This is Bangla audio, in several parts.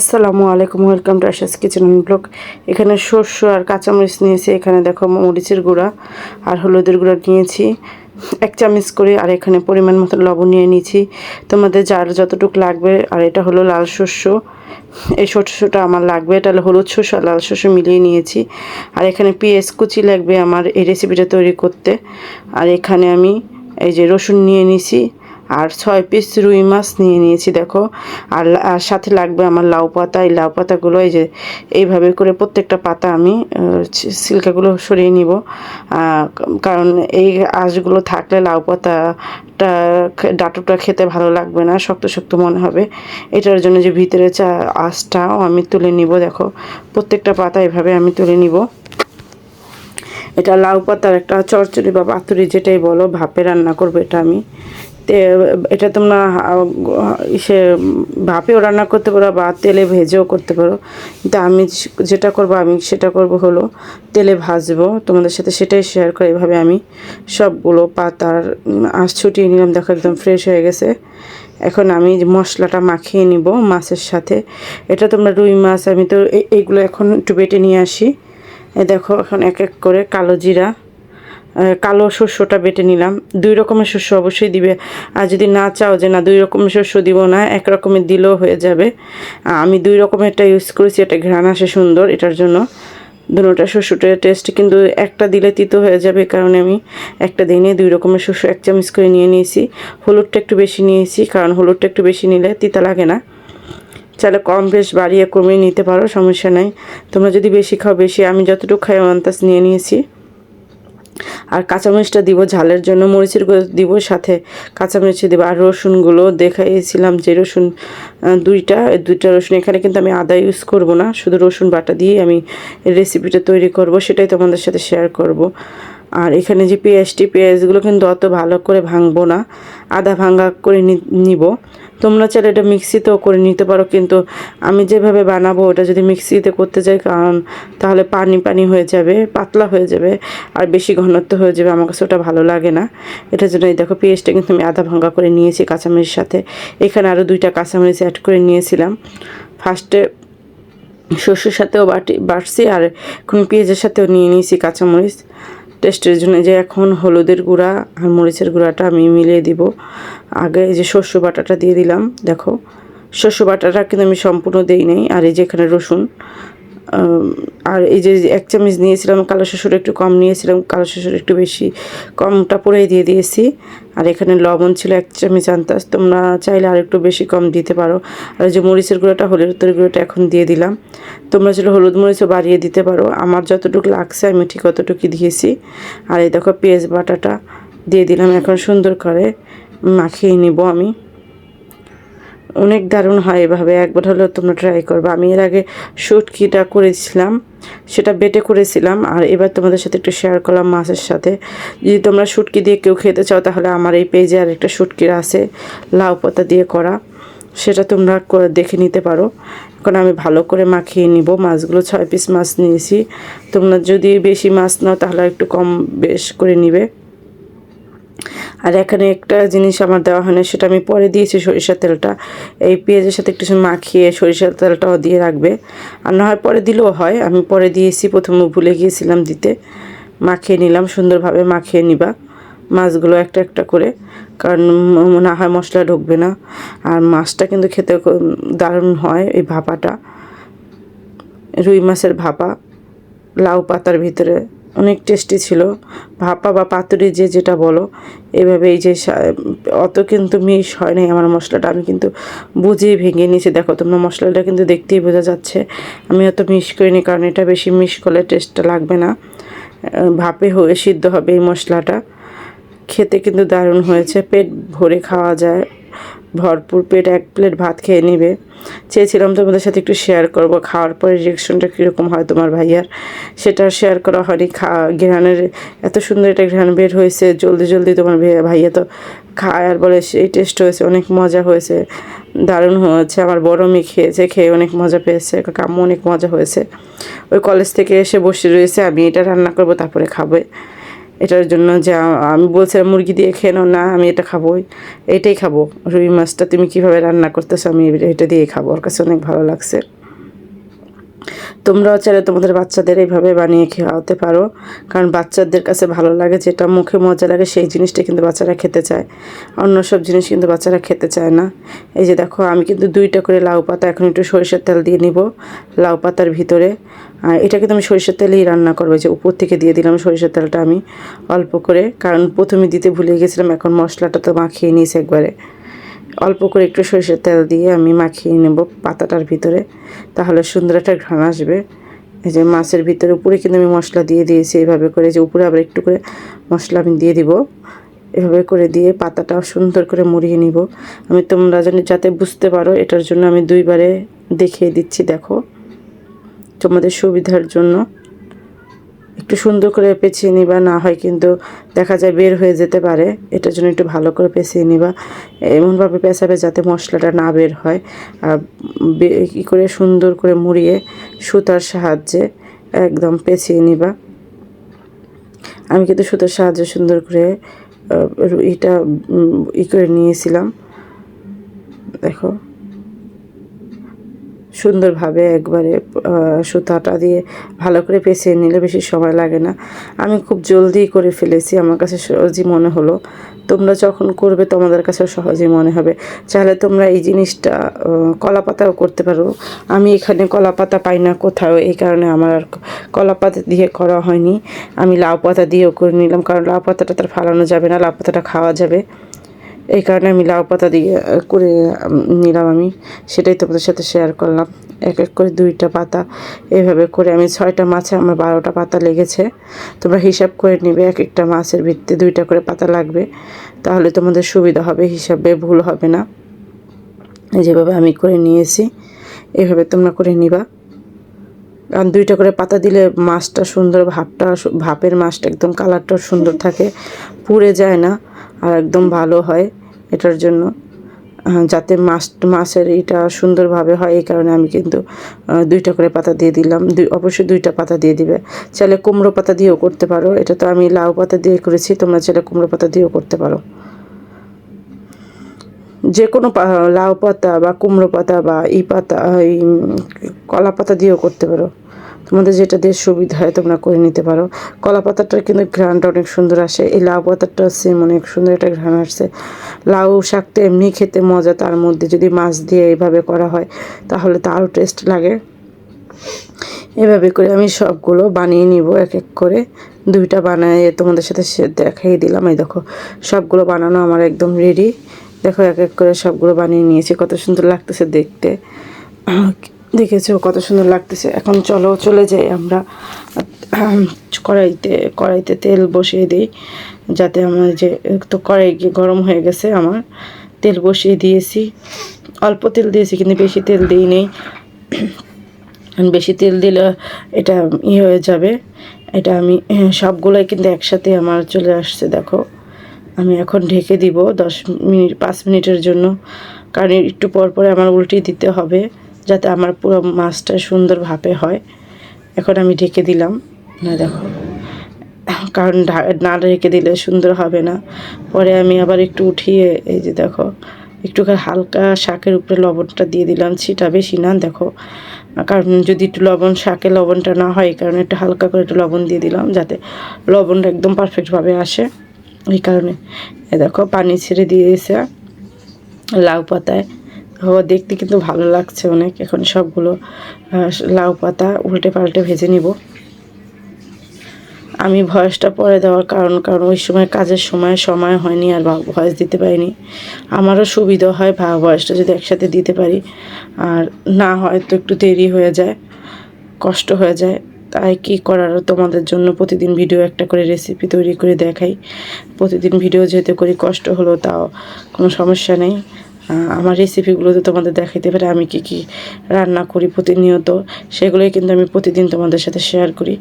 আসসালামু আলাইকুম, welcome to Asha's kitchen blog. এখানে শস্য আর কাঁচামরিচ নিয়েছি, এখানে দেখো মরিচের গুঁড়া আর হলুদের গুঁড়া নিয়েছি। এক চামচ করে আর এখানে পরিমাণ মতো লবণ নিয়ে নিয়েছি। তোমাদের যার যতটুকু লাগবে, আর এটা হলো লাল শস্য এই শস্যটা আমার লাগবে, এটা হলো হলুদ শস্য আর লাল শস্য মিলিয়ে নিয়েছি। আর এখানে পেঁয়াজ কুচি লাগবে আমার এই রেসিপিটা তৈরি করতে। আর এখানে আমি এই যে রসুন নিয়ে নিয়েছি। আর ছয় পিস রুই মাছ নিয়ে নিয়েছি, দেখো। আর আর সাথে লাগবে আমার লাউ পাতা। এই লাউ পাতাগুলো এই যে এইভাবে করে প্রত্যেকটা পাতা আমি সিল্কাগুলো সরিয়ে নিব। কারণ এই আঁশগুলো থাকলে লাউ পাতাটা ডাঁটুটা খেতে ভালো লাগবে না, শক্ত শক্ত মনে হবে। এটার জন্য যে ভিতরে চা আঁশটাও আমি তুলে নিব, দেখো। প্রত্যেকটা পাতা এভাবে আমি তুলে নিব। এটা লাউ পাতার একটা চচ্চড়ি বা পাতুরি যেটাই বলো, ভাপে রান্না করব এটা আমি। এটা তোমরা ইসে, ভাপেও রান্না করতে পারো, বা তেলে ভেজেও করতে পারো। কিন্তু আমি যেটা করব, আমি সেটা করব হলো, তেলে ভাজবো। তোমাদের সাথে সেটাই শেয়ার করে, এভাবে আমি সবগুলো পাতার আঁশ ছুটিয়ে নিলাম। দেখো, একদম ফ্রেশ হয়ে গেছে। এখন আমি মশলাটা মাখিয়ে নিব মাছের সাথে। এটা তোমরা রুই মাছ, আমি তো এই- এইগুলো এখন একটু বেটে নিয়ে আসি। দেখো, এখন এক এক করে কালো জিরা কালো শস্যটা বেটে নিলাম। দুই রকমের শস্য অবশ্যই দিবে। আর যদি না চাও যে না, দুই রকমের শস্য দিব না, এক রকমের দিলেও হয়ে যাবে। আমি দুই রকমেরটা ইউজ করেছি, এটা ঘ্রাণ আসে সুন্দর, এটার জন্য। দুটোটা শস্যটার টেস্ট কিন্তু একটা দিলে তিতো হয়ে যাবে, কারণে আমি একটা দিনে দুই রকমের শস্য এক চামচ করে নিয়ে নিয়েছি। হলুদটা একটু বেশি নিয়েছি, কারণ হলুদটা একটু বেশি নিলে তিতা লাগে না। চাইলে কম বেশ বাড়িয়ে কমিয়ে নিতে পারো, সমস্যা নাই। তোমরা যদি বেশি খাও, বেশি। আমি যতটুকু খাই আন্তাজ নিয়ে নিয়েছি। আর কাঁচামরিচটা দিব ঝালের জন্য, মরিচের দিব সাথে কাঁচামরিচ দিব। আর রসুনগুলো দেখাইছিলাম যে রসুন দুইটা দুইটা রসুন। এখানে কিন্তু আমি আদা ইউজ করব না, শুধু রসুন বাটা দিয়ে আমি রেসিপিটা তৈরি করব, সেটাই তোমাদের সাথে শেয়ার করব। আর এখানে যে পেঁয়াজটি পেঁয়াজগুলো কিন্তু অত ভালো করে ভাঙবো না। আদা ভাঙা করে নিব। তোমরা চাইলে এটা মিক্সিতেও করে নিতে পারো, কিন্তু আমি যেভাবে বানাবো ওটা যদি মিক্সিতে করতে যাই, কারণ তাহলে পানি পানি হয়ে যাবে, পাতলা হয়ে যাবে, আর বেশি ঘনত্ব হয়ে যাবে, আমার কাছে ওটা ভালো লাগে না। এটার জন্য এই দেখো পেঁয়াজটা কিন্তু আমি আধা ভাঙা করে নিয়েছি কাঁচামরিচের সাথে। এখানে আরও দুইটা কাঁচামরিচ অ্যাড করে নিয়েছিলাম। ফার্স্টে শস্যের সাথেও বাটি, বাটছি, আর এখন পেঁয়াজের সাথেও নিয়ে নিয়েছি কাঁচামরিচ। টেস্টের জন্য যে এখন হলুদের গুঁড়া আর মরিচের গুঁড়াটা আমি মিলিয়ে দিব। আগে এই যে শস্য বাটাটা দিয়ে দিলাম, দেখো। শস্য বাটাটা কিন্তু আমি সম্পূর্ণ দিই নাই, আর এই যে এখানে রসুন আর এই যে এক চামচ নিয়েছিলাম, কালো শ্বশুর একটু কম নিয়েছিলাম, কালো শ্বশুর একটু বেশি কমটা পুরাই দিয়ে দিয়েছি। আর এখানে লবণ ছিল এক চামচ আন্তাজ তোমরা চাইলে আর একটু বেশি কম দিতে পারো। আর যে মরিচের গুঁড়োটা, হলুদের গুঁড়োটা এখন দিয়ে দিলাম। তোমরা চাইলে হলুদ মরিচও বাড়িয়ে দিতে পারো। আমার যতটুকু লাগছে, আমি ঠিক অতটুকু দিয়েছি। আর এই দেখো পেঁয়াজ বাটাটা দিয়ে দিলাম, এখন সুন্দর করে মাখিয়ে নিব আমি। অনেক দারুণ হয় এভাবে। একবার হলেও তোমরা ট্রাই করবে। আমি এর আগে শুটকিটা করেছিলাম, সেটা বেটে করেছিলাম, আর এবার তোমাদের সাথে একটু শেয়ার করলাম মাছের সাথে। যদি তোমরা শুটকি দিয়ে কেউ খেতে চাও, তাহলে আমার এই পেজে আর একটা শুটকির আছে, লাউ পাতা দিয়ে করা। সেটা তোমরা দেখে নিতে পারো। এখন আমি ভালো করে মাখিয়ে নিব। মাছগুলো ছয় পিস মাছ নিয়েছি। তোমরা যদি বেশি মাছ নাও, তাহলে একটু কম বেশ করে নিবে। আর এখানে একটা জিনিস আমার দেওয়া হয় না, সেটা আমি পরে দিয়েছি সরিষার তেলটা। এই পেঁয়াজের সাথে একটু মাখিয়ে সরিষার তেলটাও দিয়ে রাখবে। আর না হয় পরে দিলেও হয়, আমি পরে দিয়েছি, প্রথমে ভুলে গিয়েছিলাম দিতে। মাখিয়ে নিলাম, সুন্দরভাবে মাখিয়ে নিবা। মাছগুলো একটা একটা করে, কারণ না হয় মশলা ঢুকবে না। আর মাছটা কিন্তু খেতে দারুণ হয় এই ভাপাটা। রুই মাছের ভাপা, লাউ পাতার ভিতরে অনেক টেস্টি ছিল। ভাপা বা পাতুরি যে যেটা বলো, এভাবে এই যে অত কিন্তু মিশ হয় নাই আমার মশলাটা। আমি কিন্তু বুঝেই ভেঙে নিয়েছি। দেখো, তোমরা মশলাটা কিন্তু দেখতেই বোঝা যাচ্ছে। আমি অত মিশ করিনি কারণ এটা বেশি মিশ করলে টেস্টটা লাগবে না। ভাপে হয়ে সিদ্ধ হবে এই মশলাটা। খেতে কিন্তু দারুণ হয়েছে। পেট ভরে খাওয়া যায়। ভরপুর পেট, এক প্লেট ভাত খেয়ে নিবে। চেয়েছিলাম তোমাদের সাথে একটু শেয়ার করব, খাওয়ার পরে রিয়াকশনটা কীরকম হয় তোমার ভাইয়ার? সেটা শেয়ার করা হয়নি। খা, ঘ্রাণের, এত সুন্দর একটা ঘ্রাণ বের হয়েছে, জলদি জলদি তোমার ভাইয়া তো খায় আর বলে সেই টেস্ট হয়েছে, অনেক মজা হয়েছে। দারুণ হয়েছে, আমার বড় মেয়ে খেয়েছে, খেয়ে অনেক মজা পেয়েছে কাম্মু অনেক মজা হয়েছে। ওই কলেজ থেকে এসে বসে রয়েছে, আমি এটা রান্না করব, তারপরে খাবে। এটার জন্য যে আমি বলছিলাম মুরগি দিয়ে খেয়ে নাও, না, আমি এটা খাব এটাই খাব। রুই মাছটা তুমি কীভাবে রান্না করতেছো, আমি এটা দিয়েই খাব, ওর কাছে অনেক ভালো লাগছে। তোমরাও চাইলে তোমাদের বাচ্চাদের এইভাবে বানিয়ে খাওয়াতে পারো। কারণ বাচ্চাদের কাছে ভালো লাগে, যেটা মুখে মজা লাগে, সেই জিনিসটা কিন্তু বাচ্চারা খেতে চায়। অন্য সব জিনিস কিন্তু বাচ্চারা খেতে চায় না। এই যে দেখো, আমি কিন্তু দুইটা করে লাউ পাতা এখন একটু সরিষার তেল দিয়ে নিব লাউ পাতার ভিতরে। আর এটা কিন্তু আমি সরিষার তেলেই রান্না করব যে উপর থেকে দিয়ে দিলাম সরিষার তেলটা আমি অল্প করে। কারণ প্রথমে দিতে ভুলে গেছিলাম, এখন মশলাটা তো মাখিয়ে নিয়েছি একবারে। অল্প করে একটু সরিষার তেল দিয়ে আমি মাখিয়ে নেব পাতাটার ভিতরে। তাহলে সুন্দর একটা ঘ্রাণ আসবে। এই যে মাছের ভিতরে উপরে কিন্তু আমি মশলা দিয়ে দিয়েছি এইভাবে করে যে উপরে আবার একটু করে মশলা আমি দিয়ে দিব। এভাবে করে দিয়ে পাতাটা সুন্দর করে মুড়িয়ে নিব। আমি তোমরা জানি যাতে বুঝতে পারো, এটার জন্য আমি দুইবারে দেখিয়ে দিচ্ছি, দেখো। তোমাদের সুবিধার জন্য। একটু সুন্দর করে পেঁচিয়ে নিবা, না হয় কিন্তু দেখা যায় বের হয়ে যেতে পারে। এটার জন্য একটু ভালো করে পেঁচিয়ে নিবা। এমনভাবে পেঁচাবে যাতে মশলাটা না বের হয়। আর কী করে সুন্দর করে মুড়িয়ে সুতার সাহায্যে একদম পেঁচিয়ে নিবা। আমি কিন্তু সুতার সাহায্যে সুন্দর করে এটা ই করে নিয়েছিলাম। দেখো। সুন্দরভাবে একবারে সুতাটা দিয়ে ভালো করে পেঁচিয়ে নিলে বেশি সময় লাগে না। আমি খুব জলদি করে ফেলেছি, আমার কাছে সহজই মনে হলো। তোমরা যখন করবে, তোমাদের কাছে সহজেই মনে হবে। চাইলে তোমরা এই জিনিসটা কলা পাতাও করতে পারো। আমি এখানে কলা পাতা পাই না কোথাও, এই কারণে আমার আর কলা পাতা দিয়ে করা হয়নি। আমি লাউ পাতা দিয়েও করে নিলাম, কারণ লাউ পাতাটা তার ফালানো যাবে না, লাউ পাতাটা খাওয়া যাবে। এই কারণে আমি লাউ পাতা দিয়ে করে নিলাম আমি। সেটাই তোমাদের সাথে শেয়ার করলাম। এক এক করে দুইটা পাতা এইভাবে করে আমি ছয়টা মাছে আমার বারোটা পাতা লেগেছে। তোমরা হিসাব করে নিবে, এক একটা মাছের ভিত্তি দুইটা করে পাতা লাগবে। তাহলে তোমাদের সুবিধা হবে, হিসাবে ভুল হবে না। যেভাবে আমি করে নিয়েছি, এভাবে তোমরা করে নিবা। কারণ দুইটা করে পাতা দিলে মাছটা সুন্দর, ভাবটা সু- ভাপের মাছটা একদম কালারটা সুন্দর থাকে, পুড়ে যায় না, আর একদম ভালো হয়। এটার জন্য যাতে মাছ মাছের এটা সুন্দরভাবে হয়, এই কারণে আমি কিন্তু দুইটা করে পাতা দিয়ে দিলাম। দুই, অবশ্যই দুইটা পাতা দিয়ে দিবে। চাইলে কুমড়ো পাতা দিয়েও করতে পারো। এটা তো আমি লাউ পাতা দিয়ে করেছি, তোমরা চাইলে কুমড়ো পাতা দিয়েও করতে পারো। যে কোনো লাউ পাতা বা কুমড়ো পাতা বা ই পাতা, এই কলা পাতা দিয়েও করতে পারো। তোমাদের যেটা দিয়ে সুবিধা হয় তোমরা করে নিতে পারো। কলা পাতাটার কিন্তু ঘ্রাণটা অনেক সুন্দর আসে। এই লাউ পাতাটা সেম অনেক সুন্দর একটা ঘ্রাণ আসছে। লাউ শাকটা এমনি খেতে মজা, তার মধ্যে যদি মাছ দিয়ে এইভাবে করা হয়, তাহলে তো আরও টেস্ট লাগে। এভাবে করে আমি সবগুলো বানিয়ে নিব এক এক করে। দুইটা বানিয়ে তোমাদের সাথে দেখাই দিলাম। এই দেখো, সবগুলো বানানো আমার একদম রেডি দেখো, এক এক করে সবগুলো বানিয়ে নিয়েছি। কত সুন্দর লাগতেছে দেখতে। দেখেছ কত সুন্দর লাগতেছে। এখন চলো, চলে যাই আমরা। কড়াইতে কড়াইতে তেল বসিয়ে দিই, যাতে আমার যে, তো কড়াই গিয়ে গরম হয়ে গেছে আমার। তেল বসিয়ে দিয়েছি। অল্প তেল দিয়েছি, কিন্তু বেশি তেল দিই নেই। বেশি তেল দিলে এটা ই হয়ে যাবে। এটা আমি, সবগুলোই কিন্তু একসাথে আমার চলে আসছে, দেখো। আমি এখন ঢেকে দিব দশ মিনিট, পাঁচ মিনিটের জন্য। কারণ একটু পর পরে আমার উল্টিয়ে দিতে হবে। যাতে আমার পুরো মাছটা সুন্দরভাবে হয়। এখন আমি ঢেকে দিলাম। না, দেখো। কারণ না ঢেকে দিলে সুন্দর হবে না। পরে আমি আবার একটু উঠিয়ে, এই যে দেখো একটু হালকা শাকের উপরে লবণটা দিয়ে দিলাম। ছিটা বেশি না, দেখো। কারণ যদি একটু লবণ, শাকে লবণটা না হয় কারণে একটু হালকা করে একটু লবণ দিয়ে দিলাম, যাতে লবণটা একদম পারফেক্টভাবে আসে। এই কারণে এ দেখো, পানি ছেড়ে দিয়েছে লাউ পাতায়। ও দেখতে কিন্তু ভালো লাগছে অনেক। এখন সবগুলো লাউ পাতা উল্টে পাল্টে ভেজে নিব। আমি ভয়েসটা পরে দেওয়ার কারণ কারণ ওই সময় কাজের সময় সময় হয়নি আর ভয়েস দিতে পারিনি। আমারও সুবিধা হয় ভা ভয়েসটা যদি একসাথে দিতে পারি। আর না হয় তো একটু দেরি হয়ে যায়, কষ্ট হয়ে যায়। তাই কি করার? তোমাদের জন্য প্রতিদিন ভিডিও একটা করে রেসিপি তৈরি করে দেখাই। প্রতিদিন ভিডিও যেতে করি, কষ্ট হলো, তাও কোনো সমস্যা নেই। আমার রেসিপিগুলো তো তোমাদের দেখাইতে পারে আমি কি কি রান্না করি প্রতিনিয়ত সেগুলোই কিন্তু আমি প্রতিদিন তোমাদের সাথে শেয়ার করি।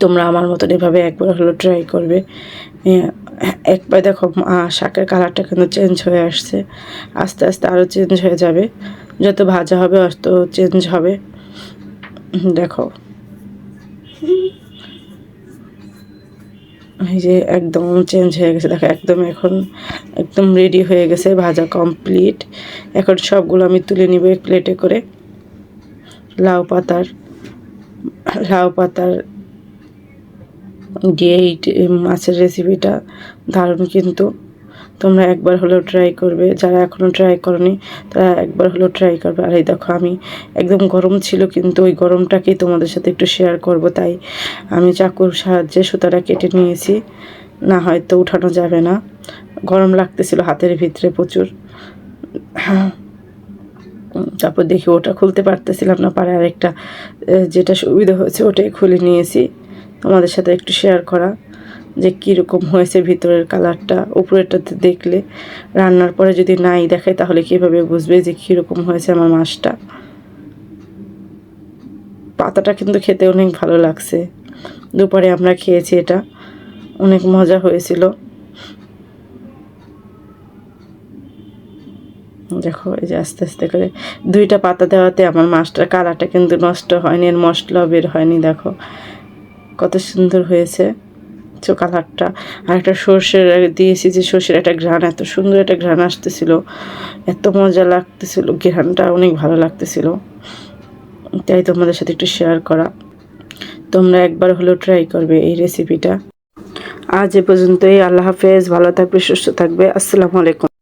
তোমরা আমার মতন এভাবে একবার হলো ট্রাই করবে। এ, একবার দেখো শাকের কালারটা কিন্তু চেঞ্জ হয়ে আসছে আস্তে আস্তে আরও চেঞ্জ হয়ে যাবে। যত ভাজা হবে অত চেঞ্জ হবে। দেখো। এই যে একদম চেঞ্জ হয়ে গেছে। দেখো, একদম এখন একদম রেডি হয়ে গেছে ভাজা কমপ্লিট এখন সবগুলো আমি তুলে নিব এক প্লেটে করে। লাউ পাতার লাউ পাতার দিয়ে এই মাছের রেসিপিটা দারুণ কিন্তু। তোমরা একবার হলেও ট্রাই করবে। যারা এখনও ট্রাই করনি, তারা একবার হলেও ট্রাই করবে। আর এই দেখো, আমি একদম গরম ছিল, কিন্তু ওই গরমটাকেই তোমাদের সাথে একটু শেয়ার করব। তাই আমি চাকুর সাহায্যে সুতাটা কেটে নিয়েছি। না হয়তো উঠানো যাবে না। গরম লাগতেছিল হাতের ভিতরে প্রচুর। তারপর দেখি ওটা খুলতে পারতেছিলাম না পারে আরেকটা যেটা সুবিধা হয়েছে ওটাই খুলে নিয়েছি। তোমাদের সাথে একটু শেয়ার করা। যে কীরকম হয়েছে ভিতরের কালারটা, উপরেরটাতে দেখলে। রান্নার পরে যদি নাই দেখে তাহলে কীভাবে বুঝবে যে কীরকম হয়েছে আমার মাছটা? পাতাটা কিন্তু খেতে অনেক ভালো লাগছে। দুপুরে আমরা খেয়েছি এটা। অনেক মজা হয়েছিল। দেখো, এই যে আস্তে আস্তে করে দুইটা পাতা দেওয়াতে আমার মাছটার কালারটা কিন্তু নষ্ট হয়নি, আর মশলা বের হয়নি, দেখো। কত সুন্দর হয়েছে। তো কালারটা, আর একটা সর্ষের, দিয়েছি যে সর্ষের একটা ঘ্রাণ, এত সুন্দর একটা ঘ্রাণ আসতেছিল, এত মজা লাগতেছিল, ঘ্রাণটা অনেক ভালো লাগতেছিল। তাই তোমাদের সাথে একটু শেয়ার করা। তোমরা একবার হলেও ট্রাই করবে এই রেসিপিটা আজ এ পর্যন্তই, আল্লাহ হাফেজ, ভালো থাকবে, সুস্থ থাকবে, আসসালামু আলাইকুম।